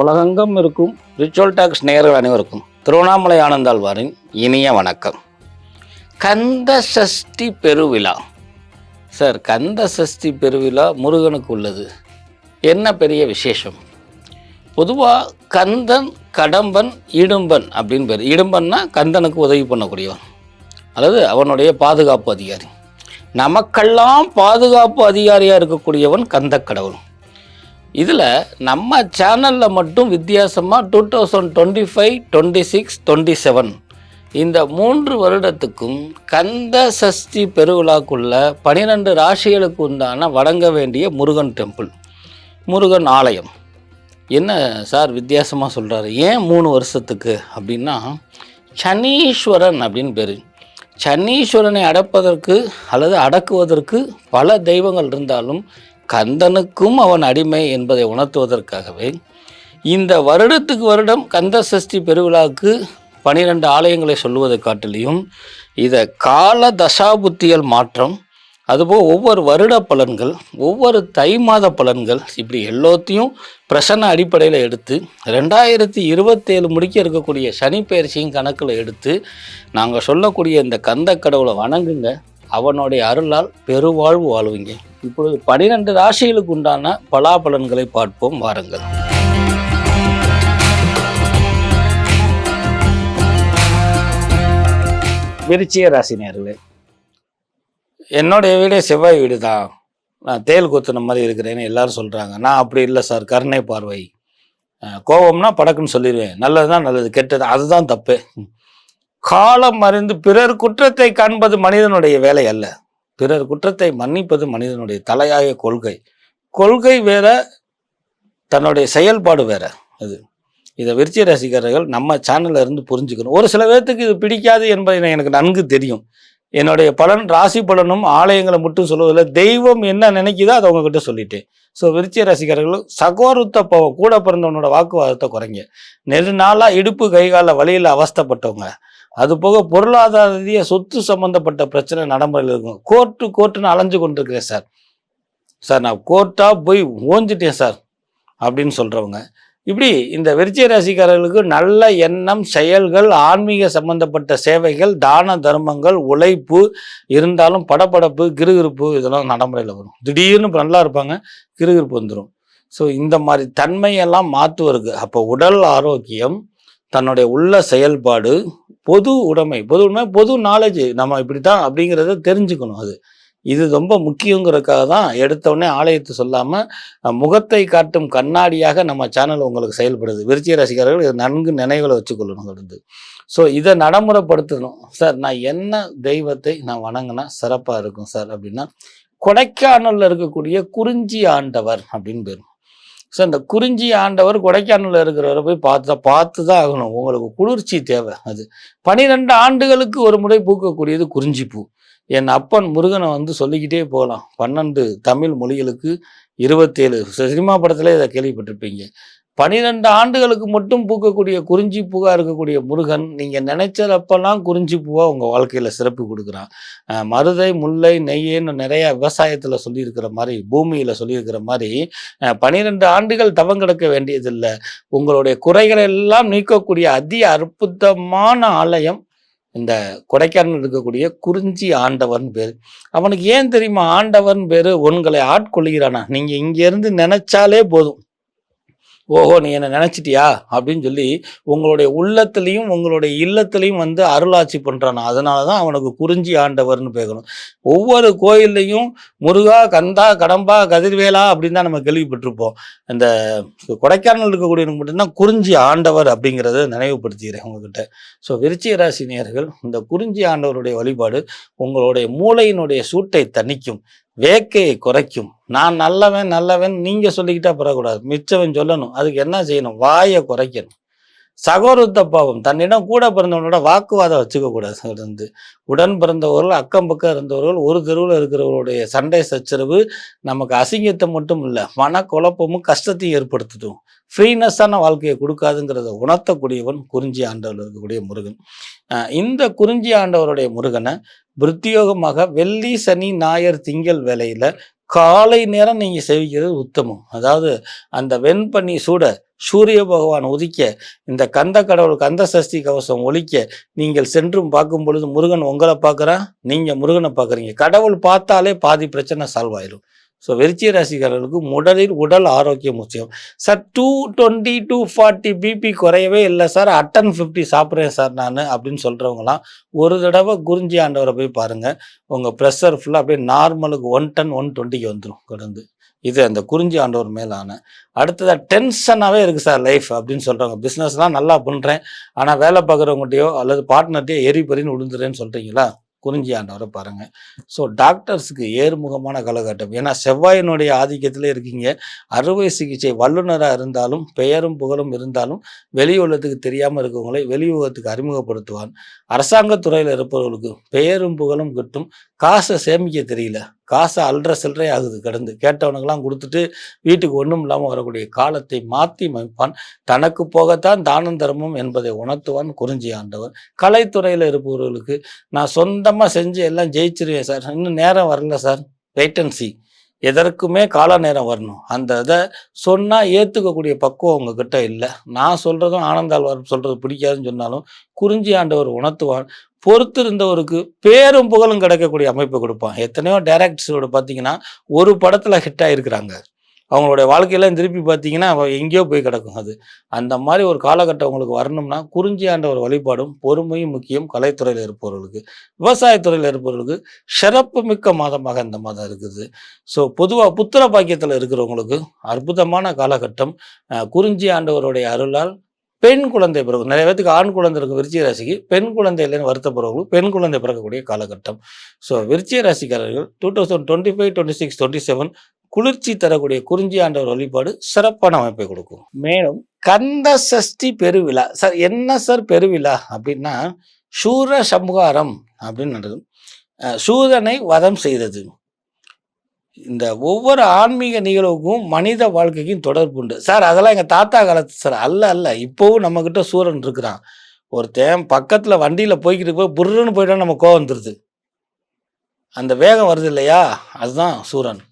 உலகெங்கும் இருக்கும். Ritual tax நேர்கள் அனைவருக்கும் திருவண்ணாமலை ஆனந்தாழ்வாரின் இனிய வணக்கம். கந்த சஷ்டி பெருவிழா. சார் கந்த சஷ்டி பெருவிழா முருகனுக்கு உள்ளது. என்ன பெரிய விசேஷம்? பொதுவாக கந்தன் கடம்பன் இடும்பன் அப்படின்னு பேர். இடும்பன்னா கந்தனுக்கு உதவி பண்ணக்கூடியவன். அல்லது அவனுடைய பாதுகாப்பு அதிகாரி. நமக்கெல்லாம் பாதுகாப்பு அதிகாரியாக இருக்கக்கூடியவன் கந்த கடவுள் இதில் நம்ம சேனலில் மட்டும் வித்தியாசமாக two thousand twenty five twenty six twenty seven இந்த மூன்று வருடத்துக்கும் கந்த சஷ்டி பெருவிழாக்குள்ள பனிரெண்டு ராசிகளுக்கு உண்டான வணங்க வேண்டிய முருகன் டெம்பிள் முருகன் ஆலயம். என்ன சார் வித்தியாசமாக சொல்கிறாரு ஏன் மூணு வருஷத்துக்கு அப்படின்னா சனீஸ்வரன் அப்படின்னு பேர். சனீஸ்வரனை அடப்பதற்கு அல்லது அடக்குவதற்கு பல தெய்வங்கள் இருந்தாலும் கந்தனுக்கும் அவன் அடிமை என்பதை உணர்த்துவதற்காகவே இந்த வருடத்துக்கு வருடம் கந்த சஷ்டி பெருவிழாவுக்கு பனிரெண்டு ஆலயங்களை சொல்லுவதை காட்டிலையும் இதை கால தசாபுத்தியல் மாற்றம் அதுபோல் ஒவ்வொரு வருட பலன்கள் ஒவ்வொரு தை மாத பலன்கள் இப்படி எல்லாத்தையும் பிரசன்ன அடிப்படையில் எடுத்து ரெண்டாயிரத்தி இருபத்தேழு முடிக்க இருக்கக்கூடிய சனி பயிற்சியும் கணக்கில் எடுத்து நாங்கள் சொல்லக்கூடிய இந்த கந்த கடவுளை வணங்குங்க. அவனுடைய அருளால் பெருவாழ்வு வாழ்வீங்க. இப்பொழுது பனிரெண்டு ராசிகளுக்கு உண்டான பலாபலன்களை பார்ப்போம் வாருங்கள். விருச்சிய ராசினியர்களே என்னுடைய வீடே செவ்வாய் வீடு தான். நான் தேல் கொத்துன மாதிரி இருக்கிறேன்னு எல்லாரும் சொல்கிறாங்க நான் அப்படி இல்லை சார் கருணை பார்வை. கோபம்னா படக்குன்னு சொல்லிடுவேன். நல்லது தான் நல்லது கெட்டது அதுதான் தப்பு. காலம் அறிந்து பிறர் குற்றத்தை காண்பது மனிதனுடைய வேலை அல்ல. பிறர் குற்றத்தை மன்னிப்பது மனிதனுடைய தலையாய கொள்கை. கொள்கை வேற தன்னுடைய செயல்பாடு வேற அது. இதை விருச்சி ரசிகர்கள் நம்ம சேனல்ல இருந்து புரிஞ்சுக்கணும். ஒரு சில பேர்த்துக்கு இது பிடிக்காது என்பதை எனக்கு நன்கு தெரியும். என்னுடைய பலன் ராசி பலனும் ஆலயங்களை மட்டும் சொல்லுவதில்லை தெய்வம் என்ன நினைக்குதோ அதை உங்ககிட்ட சொல்லிட்டேன். ஸோ விருச்சிய ரசிகர்களும் சகோருத்த பவம் கூட பிறந்தவனோட வாக்குவாதத்தை குறைங்க. நெடுநாளாக இடுப்பு கைகால வழியில் அவஸ்தைப்பட்டவங்க. அது போக பொருளாதார ரீதியாக சொத்து சம்பந்தப்பட்ட பிரச்சனை நடைமுறையில் இருக்கும். கோர்ட்டு கோர்ட்டுன்னு அலைஞ்சு கொண்டிருக்கிறேன் சார். சார் நான் கோர்ட்டாக போய் ஓஞ்சிட்டேன் சார் அப்படின்னு சொல்கிறவங்க இப்படி இந்த விருச்சிக ராசிக்காரர்களுக்கு நல்ல எண்ணம் செயல்கள் ஆன்மீக சம்பந்தப்பட்ட சேவைகள் தான தர்மங்கள் உழைப்பு இருந்தாலும் படப்படப்பு கிருகிருப்பு இதெல்லாம் நடைமுறையில் வரும். திடீர்னு நல்லா இருப்பாங்க கிருகிருப்பு வந்துடும் ஸோ இந்த மாதிரி தன்மையெல்லாம் மாற்றுவருக்கு அப்போ உடல் ஆரோக்கியம் தன்னுடைய உள்ள செயல்பாடு பொது உடைமை பொது உடைமை பொது நாலேஜ் நம்ம இப்படி தான் அப்படிங்கிறத தெரிஞ்சுக்கணும் அது. இது ரொம்ப முக்கியங்கிறதுக்காக தான் எடுத்தவுடனே ஆலயத்தை சொல்லாமல் முகத்தை காட்டும் கண்ணாடியாக நம்ம சேனல் உங்களுக்கு செயல்படுது. விருச்சிக ரசிகர்கள் இது நன்கு நினைவில் வச்சுக்கொள்ளணும் இருந்து ஸோ இதை நடைமுறைப்படுத்தணும். சார் நான் என்ன தெய்வத்தை நான் வணங்கினா சிறப்பாக இருக்கும் சார் அப்படின்னா கொடைக்கானலில் இருக்கக்கூடிய குறிஞ்சி ஆண்டவர் அப்படின்னு பேரும் ஸோ இந்த குறிஞ்சி ஆண்டவர் கொடைக்கானலில் இருக்கிறவரை போய் பார்த்து தான் பார்த்து தான் ஆகணும். உங்களுக்கு குளிர்ச்சி தேவை அது. பனிரெண்டு ஆண்டுகளுக்கு ஒரு முறை பூக்கக்கூடியது குறிஞ்சி பூ. என் அப்பன் முருகனை வந்து சொல்லிக்கிட்டே போகலாம். பன்னெண்டு தமிழ் மொழிகளுக்கு இருபத்தேழு. சினிமா படத்திலே இதை கேள்விப்பட்டிருப்பீங்க. பனிரெண்டு ஆண்டுகளுக்கு மட்டும் பூக்கக்கூடிய குறிஞ்சி பூவாக இருக்கக்கூடிய முருகன் நீங்கள் நினைச்சதப்பெல்லாம் குறிஞ்சி பூவாக உங்கள் வாழ்க்கையில் சிறப்பு கொடுக்குறான். மருதை முல்லை நெய்யேன்னு நிறையா விவசாயத்தில் சொல்லியிருக்கிற மாதிரி பூமியில் சொல்லியிருக்கிற மாதிரி பனிரெண்டு ஆண்டுகள் தவம் கிடக்க வேண்டியதில்லை. உங்களுடைய குறைகளை எல்லாம் நீக்கக்கூடிய அதி அற்புதமான ஆலயம் இந்த கொடைக்கானல் இருக்கக்கூடிய குறிஞ்சி ஆண்டவன் பேர். அவனுக்கு ஏன் தெரியுமா? ஆண்டவன் பேர் உங்களை ஆட்கொள்கிறானா நீங்கள் இங்கேருந்து நினச்சாலே நினைச்சாலே போதும். ஓஹோ நீ என்ன நினச்சிட்டியா? அப்படின்னு சொல்லி உங்களுடைய உள்ளத்துலேயும் உங்களுடைய இல்லத்துலேயும் வந்து அருளாட்சி பண்ணுறான் அதனால தான் அவனுக்கு குறிஞ்சி ஆண்டவர்னு பேசணும் ஒவ்வொரு கோயில்லையும் முருகா கந்தா கடம்பா கதிர்வேலா அப்படின்னு தான் நம்ம கேள்விப்பட்டிருப்போம். இந்த கொடைக்கானல் இருக்கக்கூடியவனுக்கு மட்டும்தான் குறிஞ்சி ஆண்டவர் அப்படிங்கிறத நினைவுபடுத்திக்கிறேன் உங்ககிட்ட. ஸோ விருச்சிக ராசி நேர்கள் இந்த குறிஞ்சி ஆண்டவருடைய வழிபாடு உங்களுடைய மூளையினுடைய சூட்டை தணிக்கும். வேக்கையை குறைக்கும். நான் நல்லவன் நல்லவன் நீங்க சொல்லிக்கிட்டா பெறக்கூடாது மிச்சவன் சொல்லணும். அதுக்கு என்ன செய்யணும்? வாயை குறைக்கணும். சகோதரத்த பாவம் தன்னிடம் கூட பிறந்தவனோட வாக்குவாதம் வச்சுக்கக்கூடாது இருந்து உடன் பிறந்தவர்கள் அக்கம் பக்கம் இருந்தவர்கள் ஒரு தெருவில் இருக்கிறவர்களுடைய சண்டை சச்சரவு நமக்கு அசிங்கத்தை மட்டும் இல்லை மன குழப்பமும் கஷ்டத்தையும் ஏற்படுத்திடும் ஃப்ரீனஸ்ஸான வாழ்க்கையை கொடுக்காதுங்கிறத உணர்த்தக்கூடியவன் குறிஞ்சி ஆண்டவர் இருக்கக்கூடிய முருகன். இந்த குறிஞ்சி ஆண்டவருடைய முருகனை விருத்தியோகமாக வெள்ளி சனி ஞாயிறு திங்கள் வேலையில் காலை நேரம் நீங்க சேவிக்கிறது உத்தமம். அதாவது அந்த வெண்பண்ணி சூட சூரிய பகவான் உதிக்க இந்த கந்த கடவுள் கந்த சஷ்டி கவசம் ஒழிக்க நீங்கள் சென்றும் பார்க்கும் பொழுது முருகன் உங்களை பார்க்குறான் நீங்க முருகனை பார்க்குறீங்க. கடவுள் பார்த்தாலே பாதி பிரச்சனை சால்வ் ஆயிடும் ஸோ விருச்சிக ராசிக்காரர்களுக்கு உடலில் உடல் ஆரோக்கியம் முக்கியம். Sir two twenty two forty BP குறையவே இல்லை சார் அட்டன் ஃபிஃப்டி சாப்பிட்றேன் சார் நான் அப்படின்னு சொல்கிறவங்களாம் ஒரு தடவை குறிஞ்சி ஆண்டவரை போய் பாருங்கள் உங்கள் ப்ரெஷர் ஃபுல்லாக அப்படியே நார்மலுக்கு ஒன் டன் ஒன் டுவெண்ட்டிக்கு வந்துடும் கடந்து. இது அந்த குறிஞ்சி ஆண்டவர் மேலான. அடுத்ததாக டென்ஷனாகவே இருக்குது சார் லைஃப் அப்படின்னு சொல்கிறவங்க பிஸ்னஸ்லாம் நல்லா பண்ணுறேன் ஆனால் வேலை பார்க்குறவங்ககிட்டயோ அல்லது பார்ட்னர்கிட்டயோ எரி பறின்னு விழுந்துறேன்னு சொல்கிறீங்களா குறிஞ்சி ஆண்டவரை பாருங்க. ஸோ டாக்டர்ஸுக்கு ஏறுமுகமான காலகட்டம். ஏன்னா செவ்வாயினுடைய ஆதிக்கத்தில் இருக்கீங்க. அறுவை சிகிச்சை வல்லுநராக இருந்தாலும் பெயரும் புகழும் இருந்தாலும் வெளியுலகத்துக்கு தெரியாமல் இருக்கவங்களை வெளியுலகத்துக்கு அறிமுகப்படுத்துவான். அரசாங்கத் துறையில் இருப்பவர்களுக்கு பெயரும் புகழும் கிட்டும் காசை சேமிக்க தெரியல. காசை அல்ற சில்லறை ஆகுது கிடந்து. கேட்டவனுக்கெல்லாம் கொடுத்துட்டு வீட்டுக்கு ஒன்றும் இல்லாமல் வரக்கூடிய காலத்தை மாற்றி அமைப்பான் தனக்கு போகத்தான் தானம் தர்மம் என்பதை உணர்த்துவான் குறிஞ்சி ஆண்டவர். கலைத்துறையில் இருப்பவர்களுக்கு நான் சொந்தமாக செஞ்சு எல்லாம் ஜெயிச்சிருவேன் சார். இன்னும் நேரம் வரல சார். வெயிட் அண்ட் சி எதற்குமே கால நேரம் வரணும். அந்த இதை சொன்னால் ஏற்றுக்கக்கூடிய பக்குவம் உங்ககிட்ட இல்லை. நான் சொல்கிறதும் ஆனந்தாழ்வார் சொல்கிறது பிடிக்காதுன்னு சொன்னாலும் குறிஞ்சி ஆண்டவர் உணர்த்துவான் பொறுத்து இருந்தவருக்கு பேரும் புகழும் கிடைக்கக்கூடிய அமைப்பு கொடுப்பான். எத்தனையோ டேரக்டர்ஸோட பார்த்தீங்கன்னா ஒரு படத்தில் ஹிட் ஆகிருக்கிறாங்க அவங்களுடைய வாழ்க்கையெல்லாம் திருப்பி பார்த்தீங்கன்னா எங்கேயோ போய் கிடக்கும் அது. அந்த மாதிரி ஒரு காலகட்டம் உங்களுக்கு வரணும்னா குறிஞ்சி ஆண்ட ஒரு வழிபாடும் பொறுமையும் முக்கியம். கலைத்துறையில் இருப்பவர்களுக்கு விவசாயத்துறையில் இருப்பவர்களுக்கு சிறப்பு மிக்க மாதமாக இந்த மாதம் இருக்குது. ஸோ பொதுவாக புத்திர பாக்கியத்தில் இருக்கிறவங்களுக்கு அற்புதமான காலகட்டம். குறிஞ்சி ஆண்டவருடைய அருளால் பெண் குழந்தை பிறகு நிறைய பேத்துக்கு ஆண் குழந்தை இருக்கும் விருச்சிக ராசிக்கு. பெண் குழந்தை இல்லைன்னு வருத்தப்படுறவங்களுக்கு பெண் குழந்தை பிறக்கக்கூடிய காலகட்டம். ஸோ விருச்சிக ராசிக்காரர்கள் two thousand twenty five twenty six twenty seven குளிர்ச்சி தரக்கூடிய குறிஞ்சி ஆண்டவர் வழிபாடு சிறப்பான அமைப்பை கொடுக்கும். மேலும் கந்த சஷ்டி பெருவிழா சார் என்ன சார் பெருவிழா அப்படின்னா சூர சம்ஹாரம் அப்படின்னு நடக்கும். அஹ் சூரனை வதம் செய்தது. இந்த ஒவ்வொரு ஆன்மீக நிகழ்வுக்கும் மனித வாழ்க்கைக்கும் தொடர்பு உண்டு. சார் அதெல்லாம் எங்கள் தாத்தா காலத்து சார் அல்ல அல்ல இப்போவும் நம்மக்கிட்ட சூரன் இருக்கிறான். ஒருத்தன் பக்கத்தில் வண்டியில் போய்கிட்டு போய் புர்ருன்னு போயிட்டா நம்ம கோவம் வந்துடுது அந்த வேகம் வருது இல்லையா? அதுதான் சூரன்.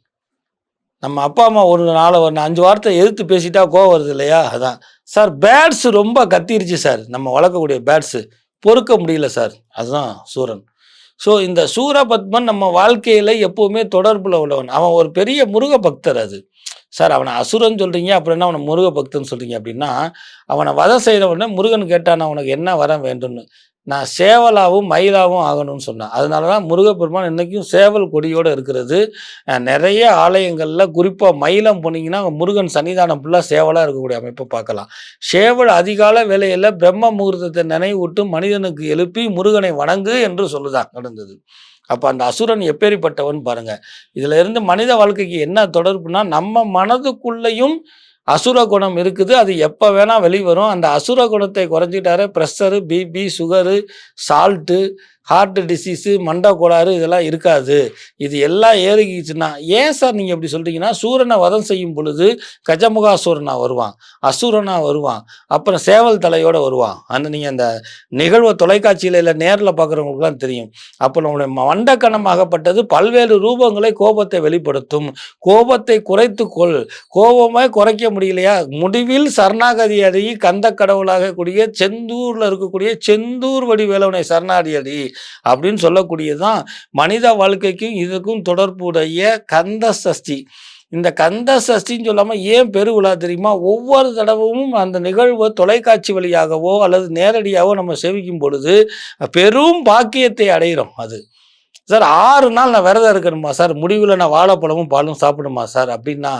நம்ம அப்பா அம்மா ஒரு நாலு ஒரு அஞ்சு வாரத்தை எதிர்த்து பேசிட்டா கோவம் வருது இல்லையா? அதான். சார் பேட்ஸ் ரொம்ப கத்திருச்சு சார். நம்ம வளர்க்கக்கூடிய பேட்ஸு. பொறுக்க முடியல சார். அதுதான் சூரன். ஸோ இந்த சூரபத்மன் நம்ம வாழ்க்கையில் எப்போவுமே தொடர்பில் உள்ளவன். அவன் ஒரு பெரிய முருக பக்தர் அது. சார் அவனை அசுரன் சொல்கிறீங்க அப்படின்னா அவனை முருக பக்தன் சொல்கிறீங்க அப்படின்னா அவனை வதம் செய்கிறவன முருகன் கேட்டான் உனக்கு என்ன வரம் வேண்டும்னு? நான் சேவலாகவும் மயிலாகவும் ஆகணும்னு சொன்னேன். அதனால தான் முருகப்பெருமான் இன்றைக்கும் சேவல் கொடியோடு இருக்கிறது. நிறைய ஆலயங்களில் குறிப்பாக மயிலம் போனீங்கன்னா முருகன் சன்னிதானம் ஃபுல்லாக சேவலாக இருக்கக்கூடிய அமைப்பை பார்க்கலாம். சேவல் அதிகால வேலையில் பிரம்ம முகூர்த்தத்தை நினைவூட்டு மனிதனுக்கு எழுப்பி முருகனை வணங்கு என்று சொல்லுதான் நடந்தது. அப்போ அந்த அசுரன் எப்பேறிப்பட்டவன் பாருங்கள் இதில் இருந்து மனித வாழ்க்கைக்கு என்ன தொடர்புனா நம்ம மனதுக்குள்ளேயும் அசுர குணம் இருக்குது அது எப்போ வேணால் வெளிவரும். அந்த அசுர குணத்தை குறைஞ்சிட்டாரு. Pressure BP sugar salt heart disease மண்டை கோளாறு இதெல்லாம் இருக்காது. இது எல்லாம் ஏறிக்கிச்சுன்னா ஏன் சார் நீங்கள் இப்படி சொல்கிறீங்கன்னா சூரனை வதம் செய்யும் பொழுது கஜமுகாசூரனாக வருவான் அசூரனாக வருவான் அப்புறம் சேவல் தலையோடு வருவான். அந்த நீங்கள் அந்த நிகழ்வை தொலைக்காட்சியில் இல்லை நேரில் பார்க்குறவங்களுக்குலாம் தெரியும். அப்போ உங்களுடைய மண்டக்கணமாகப்பட்டது பல்வேறு ரூபங்களை கோபத்தை வெளிப்படுத்தும். கோபத்தை குறைத்து கொள். கோபமே குறைக்க முடியலையா? முடிவில் சரணாகதி அடி கந்த கடவுளாக கூடிய செந்தூரில் இருக்கக்கூடிய செந்தூர் வடிவேலவனை சரணாடி அடி அப்படின்னு சொல்லக்கூடியதுதான் மனித வாழ்க்கைக்கும் இதுக்கும் தொடர்புடைய கந்த சஷ்டி இந்த கந்த சஷ்டின்னு சொல்லாமல் ஏன் பெருவிழா தெரியுமா? ஒவ்வொரு தடவும் அந்த நிகழ்வு தொலைக்காட்சி வழியாகவோ அல்லது நேரடியாகவோ நம்ம சேவிக்கும் பொழுது பெரும் பாக்கியத்தை அடைகிறோம் அது. சார் ஆறு நாள் நான் விரதம் இருக்கணுமா சார்? முடிவில் நான் வாழைப்பழமும் பாலும் சாப்பிடுமா சார்? அப்படின்னா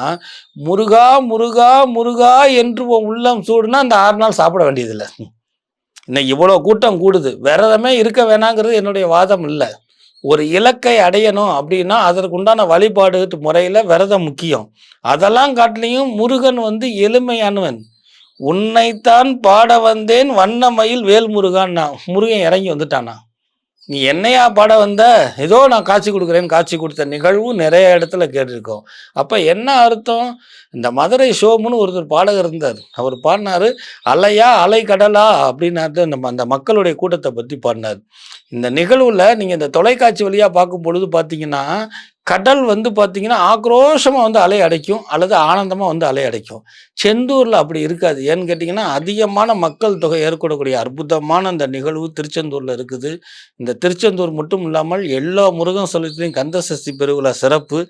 முருகா முருகா முருகா என்று உன் உள்ளம் சூடுனா அந்த ஆறு நாள் சாப்பிட வேண்டியதில்லை. இன்னைக்கு இவ்வளோ கூட்டம் கூடுது. விரதமே இருக்க வேணாங்கிறது என்னுடைய வாதம் இல்லை. ஒரு இலக்கை அடையணும் அப்படின்னா அதற்கு உண்டான வழிபாடு முறையில் விரதம் முக்கியம். அதெல்லாம் காட்டிலையும் முருகன் வந்து எளிமையானவன். உன்னைத்தான் பாட வந்தேன் வண்ணமயில் வேல் முருகான்னா முருகன் இறங்கி வந்துட்டானா? நீ என்னையா பாட வந்த? ஏதோ நான் காட்சி கொடுக்குறேன்னு காட்சி கொடுத்த நிகழ்வும் நிறைய இடத்துல கேட்டிருக்கோம். அப்போ என்ன அர்த்தம்? இந்த மதுரை ஷோமுன்னு ஒருத்தர் பாடகர் இருந்தார். அவர் பாடினாரு அலையா அலை கடலா அப்படின்னு நம்ம அந்த மக்களுடைய கூட்டத்தை பற்றி பாடினார். இந்த நிகழ்வில் நீங்கள் இந்த தொலைக்காட்சி வழியாக பார்க்கும் பொழுது பார்த்தீங்கன்னா கடல் வந்து பார்த்தீங்கன்னா ஆக்ரோஷமாக வந்து அலை அடைக்கும் அல்லது ஆனந்தமாக வந்து அலை அடைக்கும். செந்தூரில் அப்படி இருக்காது. ஏன்னு கேட்டிங்கன்னா அதிகமான மக்கள் தொகை ஏற்படக்கூடிய அற்புதமான அந்த நிகழ்வு திருச்செந்தூரில் இருக்குது. இந்த திருச்செந்தூர் மட்டும் இல்லாமல் எல்லா முருகன் சொல்லத்திலையும் கந்த சஷ்டி பெருவிழா சிறப்பு.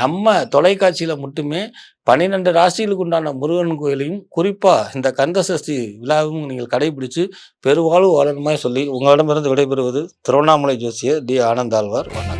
நம்ம தொலைக்காட்சியில் மட்டுமே பன்னிரெண்டு ராசிகளுக்கு உண்டான முருகன் கோயிலையும் குறிப்பாக இந்த கந்த சஷ்டி விழாவும் நீங்கள் கடைபிடித்து பெருவாழ்வு வாழணுமாய் சொல்லி உங்களிடமிருந்து விடைபெறுவது திருவண்ணாமலை ஜோசியர் டி ஆனந்தாழ்வார். வணக்கம்.